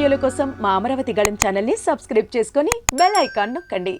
వీడియోల కోసం మా అమరావతి గళం ఛానల్ని సబ్స్క్రైబ్ చేసుకొని బెల్ ఐకాన్ నొక్కండి.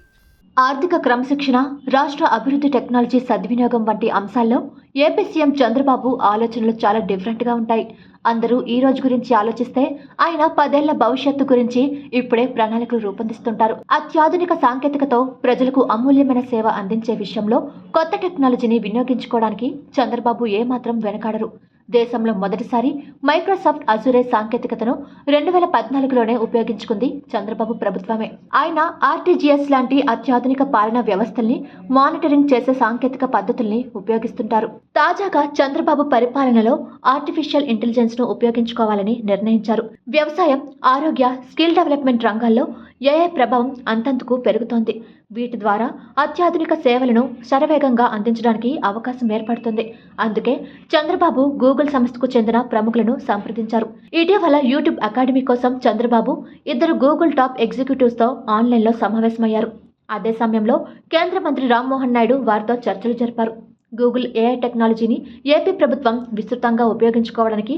ఆర్థిక క్రమశిక్షణ రాష్ట్ర అభివృద్ధి టెక్నాలజీ సద్వినియోగం వంటి అంశాల్లో ఏపీ సీఎం చంద్రబాబు ఆలోచనలు చాలా డిఫరెంట్గా ఉంటాయి. అందరూ ఈ రోజు గురించి ఆలోచిస్తే ఆయన పదేళ్ళ భవిష్యత్తు గురించి ఇప్పుడే ప్రణాళికలు రూపొందిస్తుంటారు. అత్యాధునిక సాంకేతికతో ప్రజలకు అమూల్యమైన సేవ అందించే విషయంలో కొత్త టెక్నాలజీని వినియోగించుకోవడానికి చంద్రబాబు ఏమాత్రం వెనకాడరు. దేశంలో మొదటిసారి మైక్రోసాఫ్ట్ అజురే సాంకేతికతను రెండు వేల పద్నాలుగులోనే ఉపయోగించుకుంది చంద్రబాబు ప్రభుత్వమే. ఆయన ఆర్టీజీఎస్ లాంటి అత్యాధునిక పాలనా వ్యవస్థల్ని మానిటరింగ్ చేసే సాంకేతిక పద్ధతుల్ని ఉపయోగిస్తుంటారు. తాజాగా చంద్రబాబు పరిపాలనలో ఆర్టిఫిషియల్ ఇంటెలిజెన్స్ను ఉపయోగించుకోవాలని నిర్ణయించారు. వ్యవసాయం ఆరోగ్య స్కిల్ డెవలప్మెంట్ రంగాల్లో ఏఐ ప్రభావం అంతంతకు పెరుగుతోంది. వీటి ద్వారా అత్యాధునిక సేవలను శరవేగంగా అందించడానికి అవకాశం ఏర్పడుతుంది. అందుకే చంద్రబాబు గూగుల్ సంస్థకు చెందిన ప్రముఖులను సంప్రదించారు. ఇటీవల యూట్యూబ్ అకాడమీ కోసం చంద్రబాబు ఇద్దరు గూగుల్ టాప్ ఎగ్జిక్యూటివ్స్తో ఆన్లైన్లో సమావేశమయ్యారు. అదే సమయంలో కేంద్ర మంత్రి రామ్మోహన్ నాయుడు వారితో చర్చలు జరిపారు. గూగుల్ ఏఐ టెక్నాలజీని ఏపీ ప్రభుత్వం విస్తృతంగా ఉపయోగించుకోవడానికి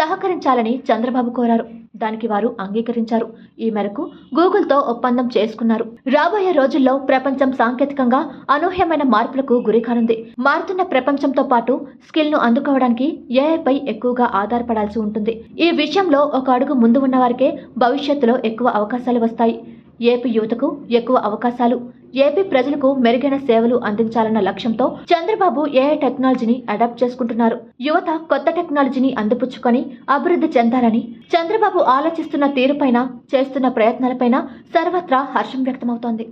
సహకరించాలని చంద్రబాబు కోరారు. దానికి వారు అంగీకరించారు. ఈ మేరకు గూగుల్తో ఒప్పందం చేసుకున్నారు. రాబోయే రోజుల్లో ప్రపంచం సాంకేతికంగా అనూహ్యమైన మార్పులకు గురికానుంది. మారుతున్న ప్రపంచంతో పాటు స్కిల్ను అందుకోవడానికి ఏఐపై ఎక్కువగా ఆధారపడాల్సి ఉంటుంది. ఈ విషయంలో ఒక అడుగు ముందు ఉన్న వారికే భవిష్యత్తులో ఎక్కువ అవకాశాలు వస్తాయి. ఏపీ యువతకు ఎక్కువ అవకాశాలు ఏపీ ప్రజలకు మెరుగైన సేవలు అందించాలన్న లక్ష్యంతో చంద్రబాబు ఏఐ టెక్నాలజీని అడాప్ట్ చేసుకుంటున్నారు. యువత కొత్త టెక్నాలజీని అందిపుచ్చుకొని అభివృద్ధి చెందాలని చంద్రబాబు ఆలోచిస్తున్న తీరుపైన చేస్తున్న ప్రయత్నాలపైన సర్వత్రా హర్షం వ్యక్తమవుతోంది.